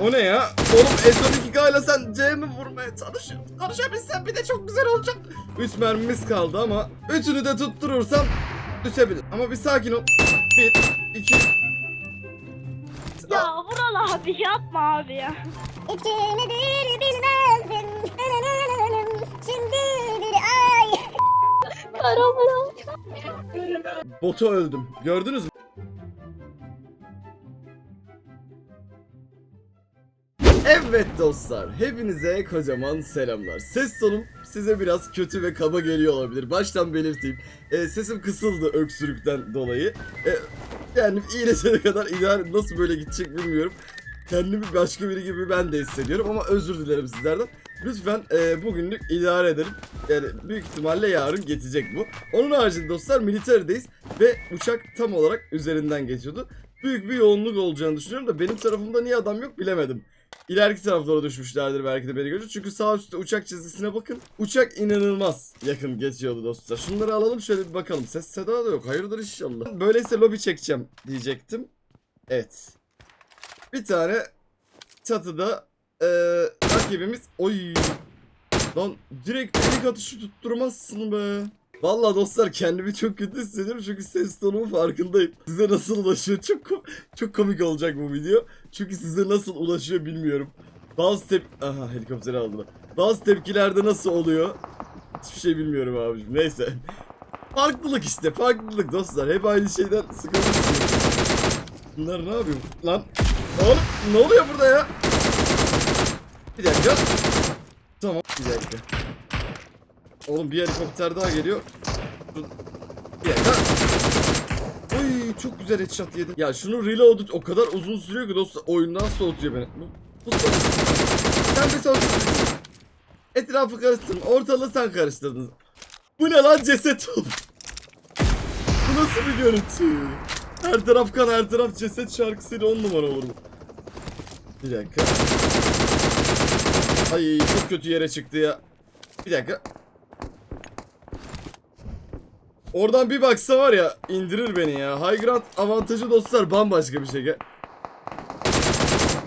O ne ya? Oğlum S12K ile sen C mi vurmaya çalışıyorsun? Konuşabilsen bir de çok güzel olacak. 3 mermimiz kaldı ama üçünü de tutturursam düşebilir. Ama bir sakin ol. 1, 2, Ya Vural abi yapma abi ya. İçki nedir bilmezdim. Şimdi bir ay. Kara Vural. Bota öldüm. Gördünüz mü? Evet dostlar, hepinize kocaman selamlar. Ses tonum size biraz kötü ve kaba geliyor olabilir. Baştan belirteyim. Ee, sesim kısıldı öksürükten dolayı. Ee, yani iyileşene kadar idare nasıl böyle gidecek bilmiyorum. Kendimi başka biri gibi ben de hissediyorum ama özür dilerim sizlerden. Lütfen e, bugünlük idare edelim. Yani büyük ihtimalle yarın geçecek bu. Onun haricinde dostlar militerdeyiz ve uçak tam olarak üzerinden geçiyordu. Büyük bir yoğunluk olacağını düşünüyorum da benim tarafımda niye adam yok bilemedim. İleriki taraflara düşmüşlerdir belki de beni görünce. Çünkü sağ üstte uçak çizgisine bakın. Uçak inanılmaz yakın geçiyordu dostlar. Şunları alalım şöyle bir bakalım. Ses seda da yok. Hayırdır inşallah. Böyleyse lobi çekeceğim diyecektim. Evet. Bir tane çatıda eee rakibimiz oy lan direkt ilk atışı tutturmazsın be. Vallahi dostlar kendimi çok kötü hissediyorum çünkü ses tonumun farkındayım. Size nasıl ulaşıyor çok kom- çok komik olacak bu video. Çünkü size nasıl ulaşıyor bilmiyorum. Bazı tep aha helikopteri aldılar. Bazı tepkilerde nasıl oluyor? Hiçbir şey bilmiyorum abicim. Neyse. Farklılık işte farklılık dostlar. Hep aynı şeyden sıkılmışsınız. Bunlar ne yapıyor? Lan oğlum ne oluyor burada ya? Bir dakika. Tamam bir dakika. Oğlum bir helikopter daha geliyor. Bir. Oy çok güzel headshot yedim. Ya şunu reload o kadar uzun sürüyor ki dostlar oyundan soğutuyor beni. Bu, bu Sen bir soğut. Etrafı karıştırdın. Ortalığı sen karıştırdın. Bu ne lan ceset oldu. Bu nasıl bir görüntü? Her taraf kan her taraf ceset şarkısıyla on numara olur bu. Bir dakika. Ay çok kötü yere çıktı ya. Bir dakika. Oradan bir baksa var ya indirir beni ya. High ground avantajı dostlar bambaşka bir şey.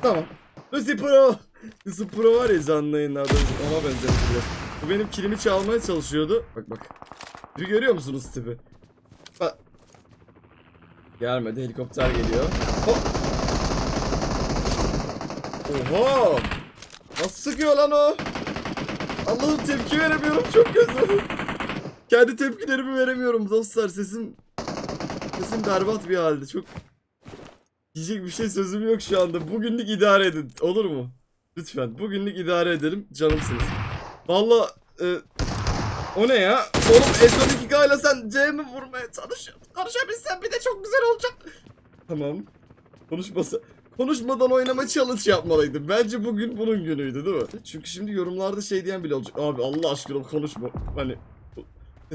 Tamam. Lucy Pro. Lucy Pro var ya canlı yayınlarda ona benzemiş. Bu benim kilimi çalmaya çalışıyordu. Bak bak. Bir görüyor musunuz tipi? Bak. Gelmedi helikopter geliyor. Hop. Oha! Nasıl sıkıyor lan o? Allah'ım tepki veremiyorum çok kötü. Kendi tepkilerimi veremiyorum dostlar sesim sesim berbat bir halde çok diyecek bir şey sözüm yok şu anda. Bugünlük idare edin olur mu? Lütfen bugünlük idare edelim canımsınız. Valla e, o ne ya? Oğlum S12K ile sen C mi vurmaya çalışıyorsun? Konuşabilsen bir de çok güzel olacak. Tamam. Konuşmasa. Konuşmadan oynama challenge yapmalıydım. Bence bugün bunun günüydü değil mi? Çünkü şimdi yorumlarda şey diyen bile olacak. Abi Allah aşkına konuşma. Hani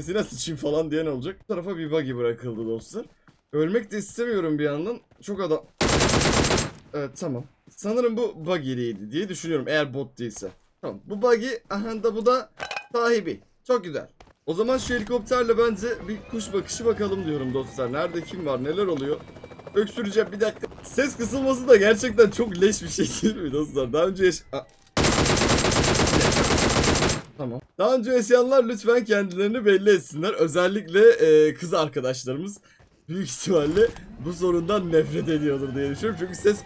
sesine sıçayım falan diyen olacak. Bu tarafa bir buggy bırakıldı dostlar. Ölmek de istemiyorum bir yandan. Çok adam... Evet tamam. Sanırım bu buggy'liydi diye düşünüyorum eğer bot değilse. Tamam bu buggy aha da bu da sahibi. Çok güzel. O zaman şu helikopterle bence bir kuş bakışı bakalım diyorum dostlar. Nerede kim var neler oluyor? Öksüreceğim bir dakika. Ses kısılması da gerçekten çok leş bir şey değil mi dostlar? Daha önce yaş... Aa. Tamam. Daha önce yaşayanlar lütfen kendilerini belli etsinler. Özellikle e, kız arkadaşlarımız büyük ihtimalle bu sorundan nefret ediyordur diye düşünüyorum. Çünkü ses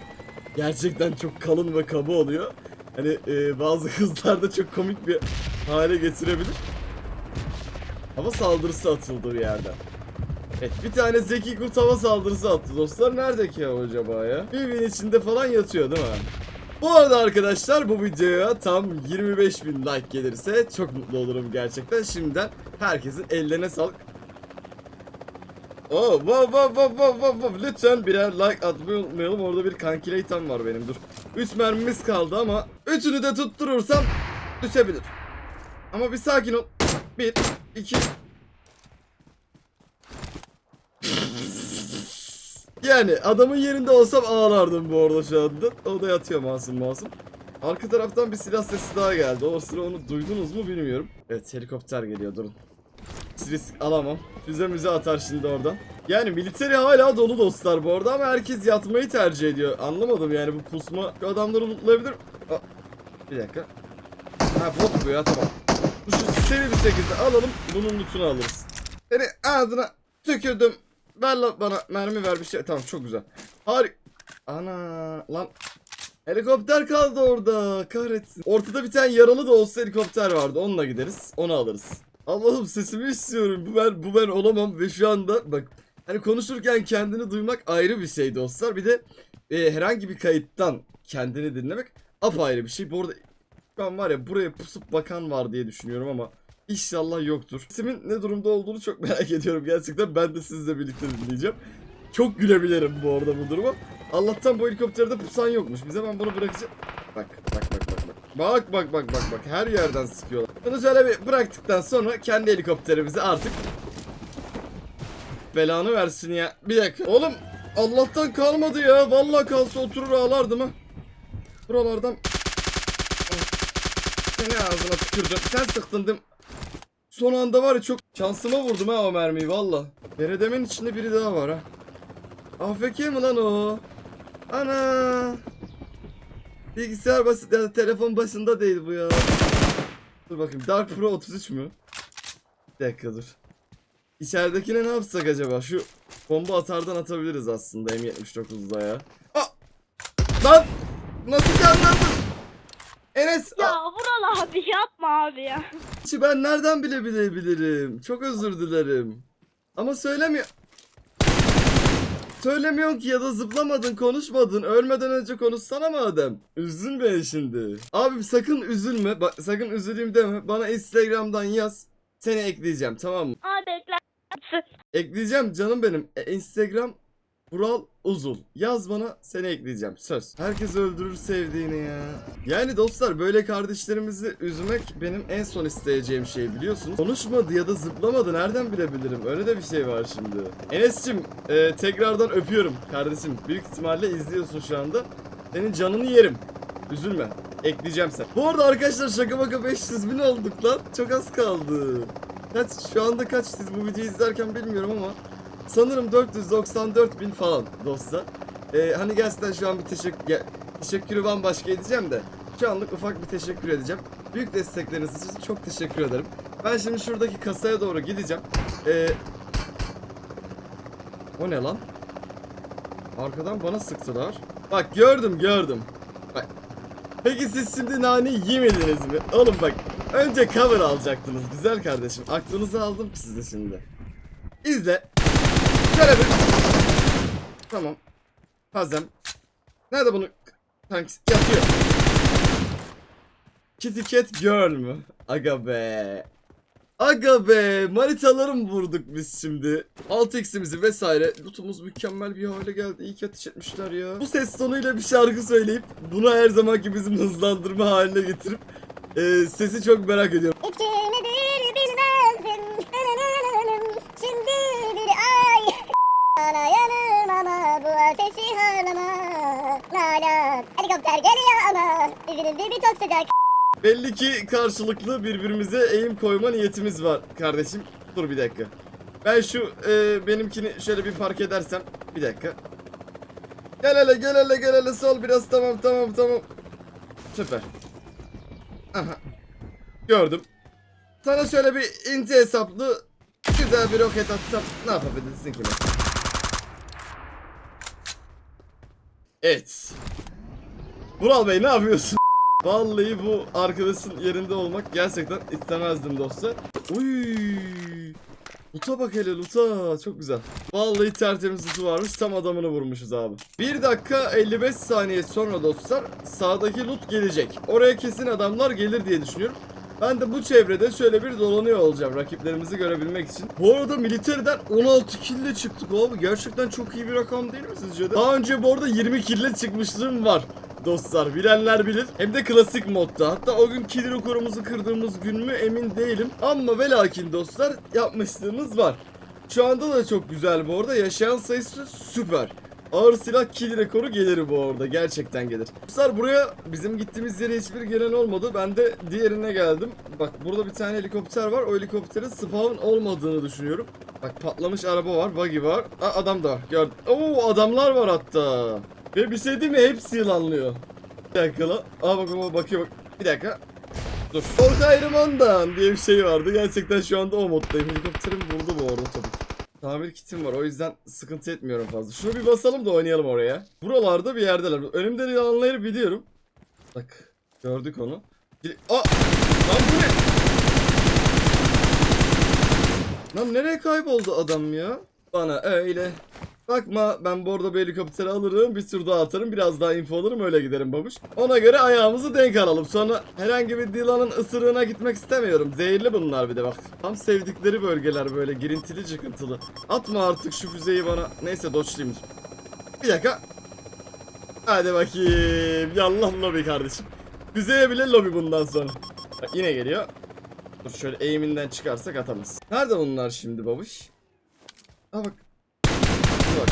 gerçekten çok kalın ve kaba oluyor. Hani e, bazı kızlar da çok komik bir hale getirebilir. Hava saldırısı atıldı bir yerden. Evet bir tane zeki kurt hava saldırısı attı dostlar. Nerede ki acaba ya? Evin içinde falan yatıyor değil mi? Bu arada arkadaşlar bu videoya tam 25.000 like gelirse çok mutlu olurum gerçekten. Şimdiden herkesin ellerine sağlık. Oo, wow, wow, wow, wow, wow, wow. Lütfen birer like atmayı unutmayalım. Orada bir kankileytam var benim dur. 3 mermimiz kaldı ama üçünü de tutturursam düşebilir. Ama bir sakin ol. 1, 2, Yani adamın yerinde olsam ağlardım bu arada şu anda. O da yatıyor masum masum. Arka taraftan bir silah sesi daha geldi. O sıra onu duydunuz mu bilmiyorum. Evet helikopter geliyor durun. Hiç alamam. Füze müze atar şimdi oradan. Yani militeri hala dolu dostlar bu arada ama herkes yatmayı tercih ediyor. Anlamadım yani bu pusma adamları lootlayabilir. Aa, bir dakika. Ha bot bu ya tamam. Bu seri bir şekilde alalım bunun lootunu alırız. Seni ağzına tükürdüm. Ver lan bana mermi ver bir şey. Tamam çok güzel. Harik. Ana lan. Helikopter kaldı orada. Kahretsin. Ortada bir tane yaralı da olsa helikopter vardı. Onunla gideriz. Onu alırız. Allah'ım sesimi istiyorum. Bu ben bu ben olamam ve şu anda bak hani konuşurken kendini duymak ayrı bir şey dostlar. Bir de e, herhangi bir kayıttan kendini dinlemek apayrı bir şey. Bu arada an var ya buraya pusup bakan var diye düşünüyorum ama inşallah yoktur. Sesimin ne durumda olduğunu çok merak ediyorum gerçekten. Ben de sizle birlikte dinleyeceğim. Çok gülebilirim bu arada bu duruma. Allah'tan bu helikopterde pusan yokmuş. Bize ben bunu bırakacağım. Bak bak bak bak bak. Bak bak bak bak bak. Her yerden sıkıyorlar. Bunu şöyle bir bıraktıktan sonra kendi helikopterimizi artık belanı versin ya. Bir dakika. Oğlum Allah'tan kalmadı ya. Vallahi kalsa oturur ağlardım ha. Buralardan seni ağzına tükürdüm. Sen sıktın değil mi? Son anda var ya çok şansıma vurdum ha o mermiyi valla. Beredemin içinde biri daha var ha. AFK mi lan o? Ana. Bilgisayar basit ya telefon başında değil bu ya. Dur bakayım Dark Pro 33 mü? Bir dakika dur. İçeridekine ne yapsak acaba? Şu bomba atardan atabiliriz aslında M79'da ya. Aa! Lan! Nasıl canlandın? Enes! Ya Vural abi yapma abi ya. Ben nereden bilebilirim? Çok özür dilerim. Ama söylemiyor. Söylemiyorsun ki ya da zıplamadın, konuşmadın. Ölmeden önce konuşsana madem. Üzdün beni şimdi. Abim sakın üzülme. Bak sakın üzüleyim deme. Bana Instagram'dan yaz. Seni ekleyeceğim tamam mı? Abi ekler. Ekleyeceğim canım benim. E, Instagram Vural Uzul. Yaz bana seni ekleyeceğim. Söz. Herkes öldürür sevdiğini ya. Yani dostlar böyle kardeşlerimizi üzmek benim en son isteyeceğim şey biliyorsunuz. Konuşmadı ya da zıplamadı nereden bilebilirim? Öyle de bir şey var şimdi. Enes'cim e, tekrardan öpüyorum kardeşim. Büyük ihtimalle izliyorsun şu anda. Senin canını yerim. Üzülme. Ekleyeceğim sen. Bu arada arkadaşlar şaka maka 500 bin olduk lan. Çok az kaldı. Kaç, şu anda kaç siz bu videoyu izlerken bilmiyorum ama sanırım 494 bin falan dostlar. Ee, hani gerçekten şu an bir teşekkür, ya, teşekkürü bambaşka edeceğim de şu anlık ufak bir teşekkür edeceğim. Büyük destekleriniz için çok teşekkür ederim. Ben şimdi şuradaki kasaya doğru gideceğim. Ee, o ne lan? Arkadan bana sıktılar. Bak gördüm gördüm. Bak. Peki siz şimdi nane yemediniz mi? Oğlum bak önce cover alacaktınız güzel kardeşim. Aklınızı aldım ki size şimdi. İzle. Şöyle bir. Tamam. Hazem. Nerede bunu? Kanks yatıyor. Kitty Cat Girl mü? Aga be. Aga be. Manitaları mı vurduk biz şimdi? 6x'imizi vesaire. Lootumuz mükemmel bir hale geldi. İyi ki ateş etmişler ya. Bu ses tonuyla bir şarkı söyleyip bunu her zamanki bizim hızlandırma haline getirip e, sesi çok merak ediyorum. Nalan. Helikopter geliyor ama. Dizinin dibi çok sıcak. Belli ki karşılıklı birbirimize eğim koyma niyetimiz var kardeşim. Dur bir dakika. Ben şu e, benimkini şöyle bir park edersem. Bir dakika. Gel hele gel hele gel hele sol biraz tamam tamam tamam. Süper. Aha. Gördüm. Sana şöyle bir ince hesaplı güzel bir roket atsam ne yapabilirsin ki? mesela? Evet. Vural Bey ne yapıyorsun? Vallahi bu arkadaşın yerinde olmak gerçekten istemezdim dostlar. Uy. Luta bak hele luta çok güzel. Vallahi tertemiz lutu varmış tam adamını vurmuşuz abi. 1 dakika 55 saniye sonra dostlar sağdaki loot gelecek. Oraya kesin adamlar gelir diye düşünüyorum. Ben de bu çevrede şöyle bir dolanıyor olacağım rakiplerimizi görebilmek için. Bu arada militeriden 16 kille çıktık abi. Gerçekten çok iyi bir rakam değil mi sizce de? Daha önce bu arada 20 kille çıkmışlığım var dostlar. Bilenler bilir. Hem de klasik modda. Hatta o gün kill rekorumuzu kırdığımız gün mü emin değilim. Ama ve lakin dostlar yapmışlığımız var. Şu anda da çok güzel bu arada. Yaşayan sayısı süper. Ağır silah kill rekoru gelir bu arada. Gerçekten gelir. Dostlar buraya bizim gittiğimiz yere hiçbir gelen olmadı. Ben de diğerine geldim. Bak burada bir tane helikopter var. O helikopterin spawn olmadığını düşünüyorum. Bak patlamış araba var, buggy var. Aa, adam da var. Gördüm. Oo adamlar var hatta. Ve bir şey değil mi? Hepsi yılanlıyor. Bir dakika lan. Aa bak bak bakıyor bak. Bir dakika. Dur. Korku ayrımından diye bir şey vardı. Gerçekten şu anda o moddayım. Helikopterim buldu bu arada tabii. Tamir kitim var o yüzden sıkıntı etmiyorum fazla. Şunu bir basalım da oynayalım oraya. Buralarda bir yerdeler. Önümden yılanları biliyorum. Bak gördük onu. Aa! Lan bu ne? Lan nereye kayboldu adam ya? Bana öyle. Bakma ben bu arada bir helikopteri alırım bir tur daha atarım biraz daha info alırım öyle giderim babuş. Ona göre ayağımızı denk alalım sonra herhangi bir Dylan'ın ısırığına gitmek istemiyorum. Zehirli bunlar bir de bak. Tam sevdikleri bölgeler böyle girintili çıkıntılı. Atma artık şu füzeyi bana. Neyse dodge'lıymış. Bir dakika. Hadi bakayım. Yallah lobi kardeşim. Füzeye bile lobi bundan sonra. Bak yine geliyor. Dur şöyle eğiminden çıkarsak atamaz. Nerede bunlar şimdi babuş? Ha bak. Bak.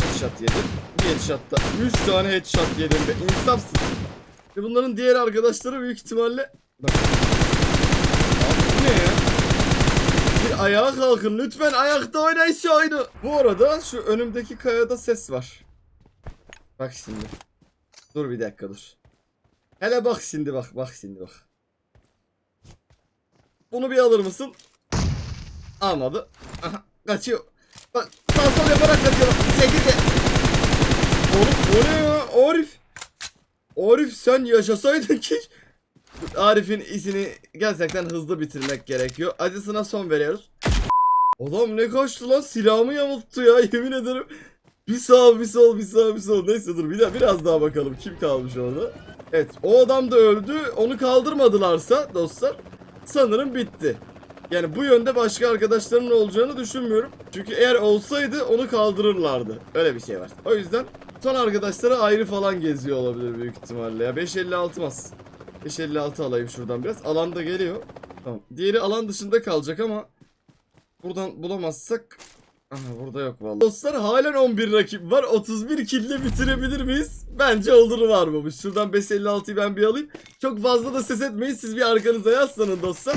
Headshot yedim. Bir headshotta 3 tane headshot yedim be. İnsafsın. Ve bunların diğer arkadaşları büyük ihtimalle... Bak. Abi bu ne ya? Bir ayağa kalkın lütfen ayakta oynayın şu oyunu. Bu arada şu önümdeki kayada ses var. Bak şimdi. Dur bir dakika dur. Hele bak şimdi bak bak şimdi bak. Bunu bir alır mısın? Almadı. Aha, kaçıyor. Bak sağ sol yaparak kaçıyor. Çekirge. Oğlum o ne ya? Arif. Arif sen yaşasaydın ki. Arif'in işini gerçekten hızlı bitirmek gerekiyor. Acısına son veriyoruz. Adam ne kaçtı lan silahımı yamulttu ya yemin ederim. Bir sağ bir sol bir sağ bir sol. Neyse dur bir daha biraz daha bakalım kim kalmış orada. Evet o adam da öldü. Onu kaldırmadılarsa dostlar sanırım bitti. Yani bu yönde başka arkadaşlarının olacağını düşünmüyorum. Çünkü eğer olsaydı onu kaldırırlardı. Öyle bir şey var. O yüzden son arkadaşlara ayrı falan geziyor olabilir büyük ihtimalle. Ya 556 mas. 556 alayım şuradan biraz. Alanda geliyor. Tamam. Diğeri alan dışında kalacak ama buradan bulamazsak Aha burada yok vallahi. Dostlar halen 11 rakip var. 31 kille bitirebilir miyiz? Bence olur var mı? Şuradan 556'yı ben bir alayım. Çok fazla da ses etmeyin. Siz bir arkanıza yaslanın dostlar.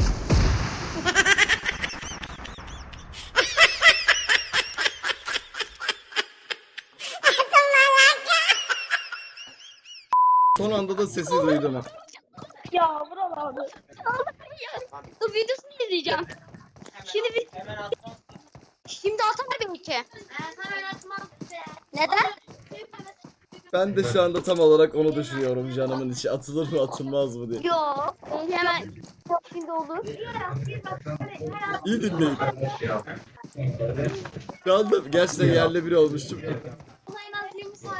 Son anda da sesi duydum. Ya Vural abi. Dur videosunu izleyeceğim. Şimdi bir... Şimdi atar belki. Neden? Ben de şu anda tam olarak onu düşünüyorum canımın içi. Atılır mı atılmaz mı diye. Yok. Hemen. Şimdi olur. İyi dinleyin. Şu anda gerçekten yerle biri olmuştum.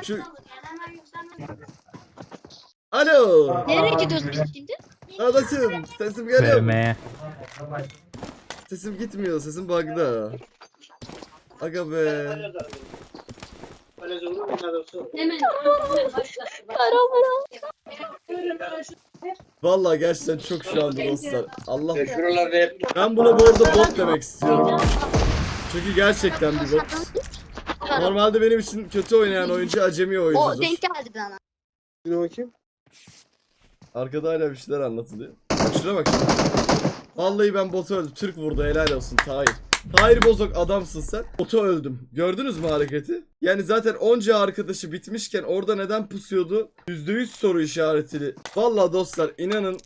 Şu- Alo. Nereye gidiyoruz biz şimdi? Kardeşim sesim geliyor mu? Sesim gitmiyor. Sesim bug'da. Aga be. Hemen. Vallahi gerçekten çok şu anda dostlar. Allah. Şuralarda hep Ben buna bu arada bot demek istiyorum. Çünkü gerçekten bir bot. Normalde benim için kötü oynayan oyuncu acemi O oyuncudur. denk geldi bana. bir bakayım. Arkada hala bir şeyler anlatılıyor. Bak şuna bak şimdi. Vallahi ben botu öldüm. Türk vurdu helal olsun Tahir. Tahir Bozok adamsın sen. Botu öldüm. Gördünüz mü hareketi? Yani zaten onca arkadaşı bitmişken orada neden pusuyordu? %100 soru işaretili. Vallahi dostlar inanın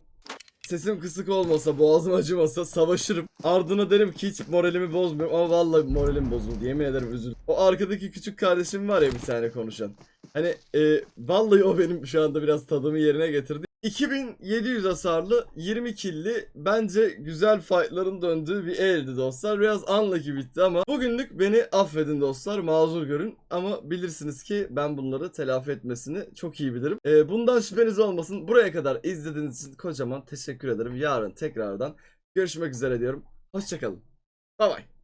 sesim kısık olmasa, boğazım acımasa savaşırım. Ardına derim ki hiç moralimi bozmuyorum ama vallahi moralim bozuldu. Yemin ederim üzüldüm. O arkadaki küçük kardeşim var ya bir tane konuşan. Hani e, vallahi o benim şu anda biraz tadımı yerine getirdi. 2700 hasarlı 20 killi bence güzel fightların döndüğü bir eldi dostlar. Biraz unlucky bitti ama bugünlük beni affedin dostlar mazur görün. Ama bilirsiniz ki ben bunları telafi etmesini çok iyi bilirim. E, bundan şüpheniz olmasın. Buraya kadar izlediğiniz için kocaman teşekkür ederim. Yarın tekrardan görüşmek üzere diyorum. Hoşçakalın. Bay bay.